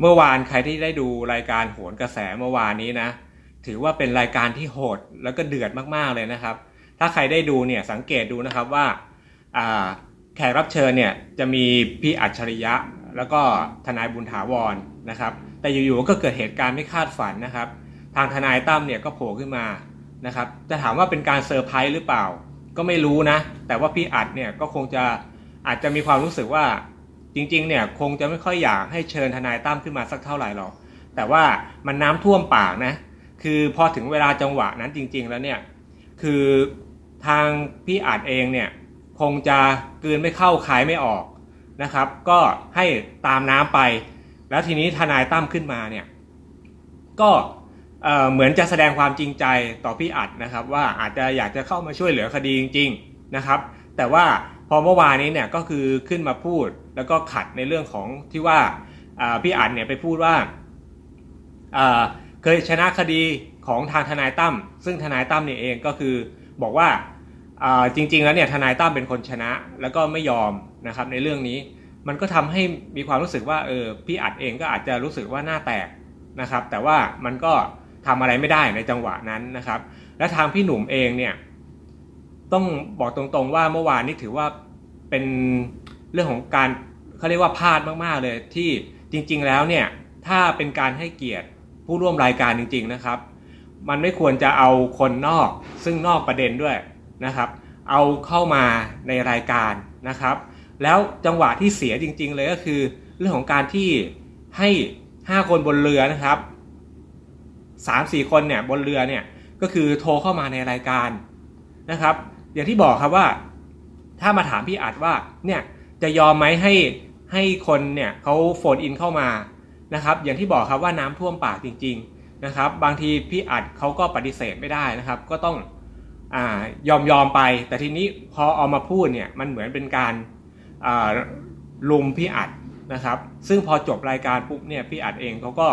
เมื่อวานใครที่ได้ดูรายการโหนกระแสเมื่อวานนี้นะ ถือว่าเป็นรายการที่โหดแล้วก็เดือดมากๆเลยนะครับ ถ้าใครได้ดูเนี่ยสังเกตดูนะครับว่าแขกรับเชิญเนี่ยจะมีพี่อัจฉริยะ แล้วก็ทนายบุญถาวรนะครับ แต่อยู่ๆก็เกิดเหตุการณ์ไม่คาดฝันนะครับ ทางทนายตั้มเนี่ยก็โผล่ขึ้นมานะครับจะถามว่าเป็นการเซอร์ไพรส์หรือเปล่า ก็ไม่รู้นะ แต่ว่าพี่อัดเนี่ยก็คงจะอาจจะมีความรู้สึกว่า จริงๆเนี่ยคงจะไม่ค่อยอยากให้เชิญทนายตั้มขึ้นมาสักเท่าไหร่หรอก แต่ว่ามันน้ำท่วมปากนะ คือพอถึงเวลาจังหวะนั้นจริง ๆ แล้วเนี่ย คือทางพี่อาจเองเนี่ยคงจะกลืนไม่เข้าคายไม่ออกนะครับ ก็ให้ตามน้ำไป แล้วทีนี้ทนายตั้มขึ้นมาเนี่ย ก็เหมือนจะแสดงความจริงใจต่อพี่อัดนะครับ ว่าอาจจะอยากจะเข้ามาช่วยเหลือคดีจริง ๆนะครับ แต่ว่า พอเมื่อวานนี้เนี่ยก็คือขึ้นมาพูดแล้วก็ขัดในเรื่องของที่ว่าพี่อัดเนี่ยไปพูดว่าเคยชนะคดีของทางทนายตั้มซึ่งทนายตั้มเนี่ยเองก็คือบอกว่าจริง ๆ แล้วเนี่ยทนายตั้มเป็นคนชนะแล้วก็ไม่ยอมนะครับในเรื่องนี้มันก็ทำให้มีความรู้สึกว่าเออพี่อัดเองก็อาจจะรู้สึกว่าหน้าแตกนะครับ แต่ว่ามันก็ทำอะไรไม่ได้ในจังหวะนั้นนะครับ และทางพี่หนุ่มเองเนี่ย ต้องบอกตรงๆว่าเมื่อวานนี้ถือว่าเป็นเรื่องของการเขาเรียกว่าพลาดมากๆเลยที่จริง ๆ แล้วเนี่ยถ้าเป็นการให้เกียรติผู้ร่วมรายการจริง ๆนะครับ มันไม่ควรจะเอาคนนอกซึ่งนอกประเด็นด้วยนะครับ เอาเข้ามาในรายการนะครับ แล้วจังหวะที่เสียจริง ๆ เลยก็คือ เรื่องของการที่ให้ 5 คนบนเรือนะครับสามสี่คนเนี่ยบนเรือเนี่ยก็คือโทรเข้ามาในรายการนะครับ อย่างที่บอกครับว่า ถ้ามาถามพี่อัดว่าเนี่ยจะยอมไหมให้ให้คนเนี่ยเขาโฟนอินเข้ามานะครับ อย่างที่บอกครับว่าน้ำท่วมปากจริง ๆนะครับ บางทีพี่อัดเขาก็ปฏิเสธไม่ได้นะครับ ก็ต้องอายอมยอมไป แต่ทีนี้พอเอามาพูดเนี่ยมันเหมือนเป็นการอ่าลุมพี่อัดนะครับ ซึ่งพอจบรายการปุ๊บเนี่ยพี่อัดเองเขาก็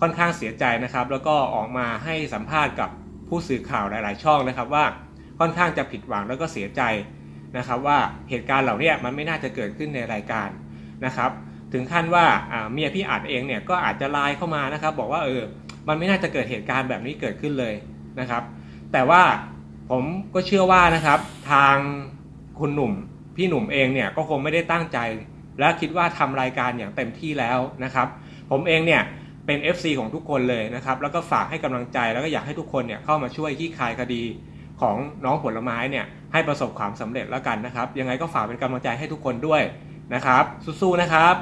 ค่อนข้างเสียใจนะครับ แล้วก็ออกมาให้สัมภาษณ์กับผู้สื่อข่าวหลาย ๆ ช่องนะครับว่า ค่อนข้างจะผิดหวังแล้วก็เสียใจนะครับว่าเหตุการณ์เหล่านี้มันไม่น่าจะเกิดขึ้นในรายการนะครับ ถึงขั้นว่าเมียพี่อัดเองเนี่ยก็อาจจะไลน์เข้ามานะครับ บอกว่าเออมันไม่น่าจะเกิดเหตุการณ์แบบนี้เกิดขึ้นเลยนะครับ แต่ว่าผมก็เชื่อว่านะครับ ทางคุณหนุ่มพี่หนุ่มเองเนี่ยก็คงไม่ได้ตั้งใจ และคิดว่าทำรายการอย่างเต็มที่แล้วนะครับ ผมเองเนี่ยเป็น FC ของทุกคนเลยนะครับ แล้วก็ฝากให้กำลังใจแล้วก็อยากให้ทุกคนเนี่ยเข้ามาช่วยที่คลายคดี ของน้องผลไม้เนี่ยให้ประสบความสำเร็จแล้วกันนะครับ ยังไงก็ฝากเป็นกำลังใจให้ทุกคนด้วยนะครับ สู้ๆนะครับ